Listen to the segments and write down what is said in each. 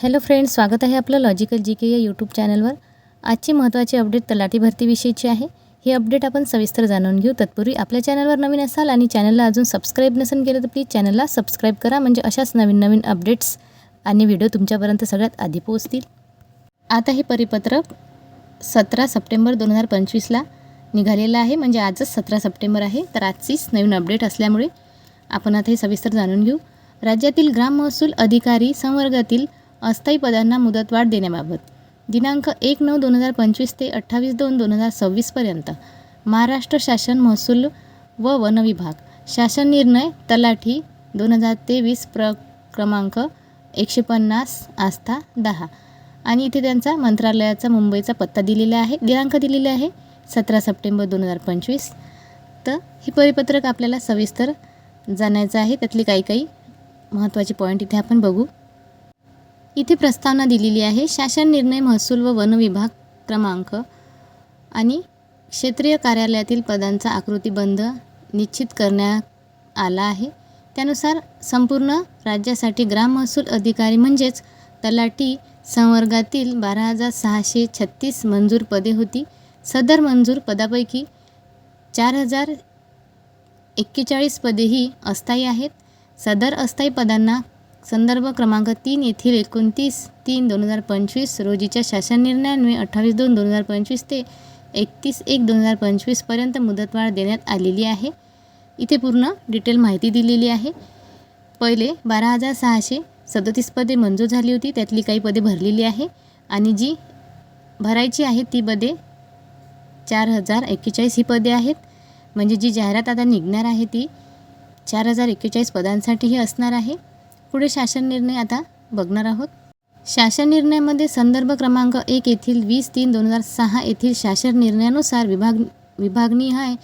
Hello friends स्वागत आहे आपलं लॉजिकल जी के या यूट्यूब चॅनलवर. आजची महत्त्वाची अपडेट तलाठी भरतीविषयीची आहे. ही अपडेट आपण सविस्तर जाणून घेऊ. तत्पूर्वी आपल्या चॅनलवर नवीन असाल आणि चॅनलला अजून सबस्क्राईब नसेल केलं तर प्लीज चॅनलला सबस्क्राईब करा. म्हणजे अशाच नवीन नवीन अपडेट्स आणि व्हिडिओ तुमच्यापर्यंत सगळ्यात आधी पोहोचतील. आता हे परिपत्रक सतरा सप्टेंबर दोन हजार पंचवीसला निघालेलं आहे. म्हणजे आजच सतरा सप्टेंबर आहे. तर आजचीच नवीन अपडेट असल्यामुळे आपण आता हे सविस्तर जाणून घेऊ. राज्यातील ग्राम महसूल अधिकारी संवर्गातील अस्थायी पदांना मुदतवाढ देण्याबाबत. दिनांक एक नऊ दोन हजार पंचवीस ते अठ्ठावीस दोन दोन हजार सव्वीसपर्यंत महाराष्ट्र शासन महसूल व वन विभाग. शासन निर्णय तलाठी दोन हजार तेवीस प्र क्रमांक एकशे पन्नास आस्था दहा. आणि इथे त्यांचा मंत्रालयाचा मुंबईचा पत्ता दिलेला आहे दिनांक दिलेला आहे सतरा सप्टेंबर दोन हजार पंचवीस. तर हे परिपत्रक आपल्याला सविस्तर जाणायचं आहे. त्यातली काही काही महत्त्वाचे पॉईंट इथे आपण बघू. इथे प्रस्तावना दिलेली आहे. शासन निर्णय महसूल व वन विभाग क्रमांक आणि क्षेत्रीय कार्यालयातील पदांचा आकृतीबंध निश्चित करण्यात आला आहे. त्यानुसार संपूर्ण राज्यासाठी ग्राम महसूल अधिकारी म्हणजेच तलाठी संवर्गातील बारा हजार सहाशे छत्तीस मंजूर पदे होती. सदर मंजूर पदापैकी चार हजार एक्केचाळीस पदे ही अस्थायी आहेत. सदर अस्थायी पदांना संदर्भ क्रमांक तीन येथील एकोणतीस तीन दोन हजार पंचवीस रोजीच्या शासन निर्णयान्वये अठ्ठावीस दोन दोन हजार पंचवीस ते एकतीस एक दोन हजार पंचवीसपर्यंत मुदतवाढ देण्यात आलेली आहे. इथे पूर्ण डिटेल माहिती दिलेली आहे. पहिले बारा हजार सहाशे सदतीस पदे मंजूर झाली होती. त्यातली काही पदे भरलेली आहे. आणि जी भरायची आहे ती पदे चार हजार एक्केचाळीस ही पदे आहेत. म्हणजे जी जाहिरात आता निघणार आहे ती चार हजार एक्केचाळीस पदांसाठी ही असणार आहे. पुढे शासन निर्णय आता बघणार आहोत. शासन निर्णयामध्ये संदर्भ क्रमांक एक येथील वीस तीन दोन हजार सहा येथील शासन निर्णयानुसार विभाग विभागनिहाय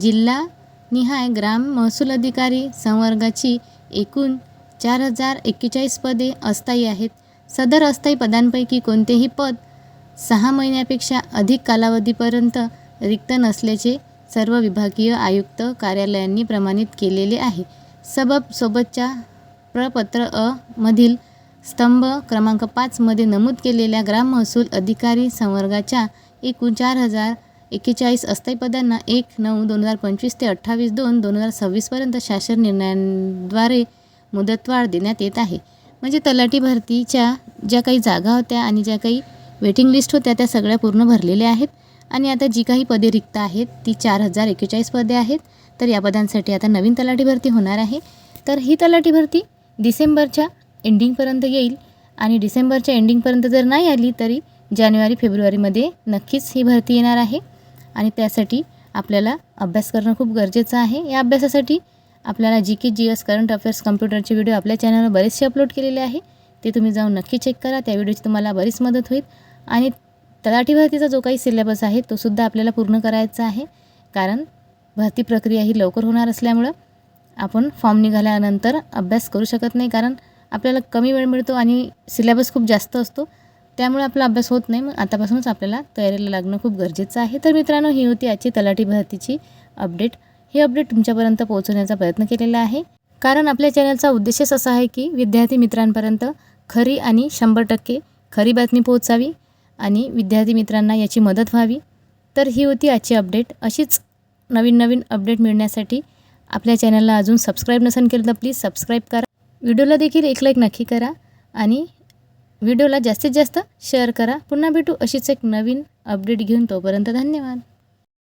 जिल्हानिहाय ग्राम महसूल अधिकारी संवर्गाची एकूण चार हजार एक्केचाळीस पदे अस्थायी आहेत. सदर अस्थायी पदांपैकी कोणतेही पद सहा महिन्यापेक्षा अधिक कालावधीपर्यंत रिक्त नसल्याचे सर्व विभागीय आयुक्त कार्यालयांनी प्रमाणित केलेले आहे. सबब सोबतच्या प्रपत्र अ मधील स्तंभ क्रमांक पाचमध्ये नमूद केलेल्या ग्राम महसूल अधिकारी संवर्गाच्या एकूण चार हजार एक्केचाळीस अस्थायीपदांना एक नऊ दोन हजार पंचवीस ते अठ्ठावीस दोन दोन हजार सव्वीसपर्यंत शासन निर्णयांद्वारे मुदतवाढ देण्यात येत आहे. म्हणजे तलाठी भरतीच्या ज्या काही जागा होत्या आणि ज्या काही वेटिंग लिस्ट होत्या त्या सगळ्या पूर्ण भरलेल्या आहेत. आणि आता जी काही पदे रिक्त आहेत ती चार हजार एक्केचाळीस पदे आहेत. तर या पदांसाठी आता नवीन तलाठी भरती होणार आहे. तर ही तलाठी भरती डिसेंबरच्या एंडिंगपर्यंत येईल. आणि डिसेंबरच्या एंडिंगपर्यंत जर नाही आली तरी जानेवारी फेब्रुवारीमध्ये नक्कीच ही भरती येणार आहे. आणि त्यासाठी आपल्याला अभ्यास करणं खूप गरजेचं आहे. या अभ्यासासाठी आपल्याला G K G S current affairs कम्प्युटरचे video आपल्या चॅनलवर बरेचसे अपलोड केलेले आहे. ते तुम्ही जाऊन नक्की चेक करा. त्या व्हिडिओची तुम्हाला बरीच मदत होईल. आणि तलाठी भरतीचा जो काही सिलेबस आहे तो सुद्धा आपल्याला पूर्ण करायचा आहे. कारण भरती प्रक्रिया ही लवकर होणार असल्यामुळं आपण फॉर्म निघाल्यानंतर अभ्यास करू शकत नाही कारण आपल्याला कमी वेळ मिळतो आणि सिलेबस खूप जास्त असतो. त्यामुळे आपला अभ्यास होत नाही. मग आतापासूनच आपल्याला तयारीला लागणं खूप गरजेचं आहे. तर मित्रांनो ही होती आजची तलाठी भरतीची अपडेट हे अपडेट तुमच्यापर्यंत पोहोचवण्याचा प्रयत्न केलेला आहे. कारण आपल्या चॅनलचा उद्देशच असा आहे की विद्यार्थी मित्रांपर्यंत खरी आणि शंभर टक्के खरी बातमी पोहोचावी आणि विद्यार्थी मित्रांना याची मदत व्हावी. तर ही होती आजची अपडेट अशीच नवीन नवीन अपडेट मिळण्यासाठी आपल्या चॅनलला अजून सबस्क्राईब नसेल केलं तर प्लीज सबस्क्राईब करा. व्हिडिओला देखील एक लाईक नक्की करा आणि व्हिडिओला जास्तीत जास्त शेअर करा. पुन्हा भेटू अशीच एक नवीन अपडेट घेऊन तोपर्यंत धन्यवाद.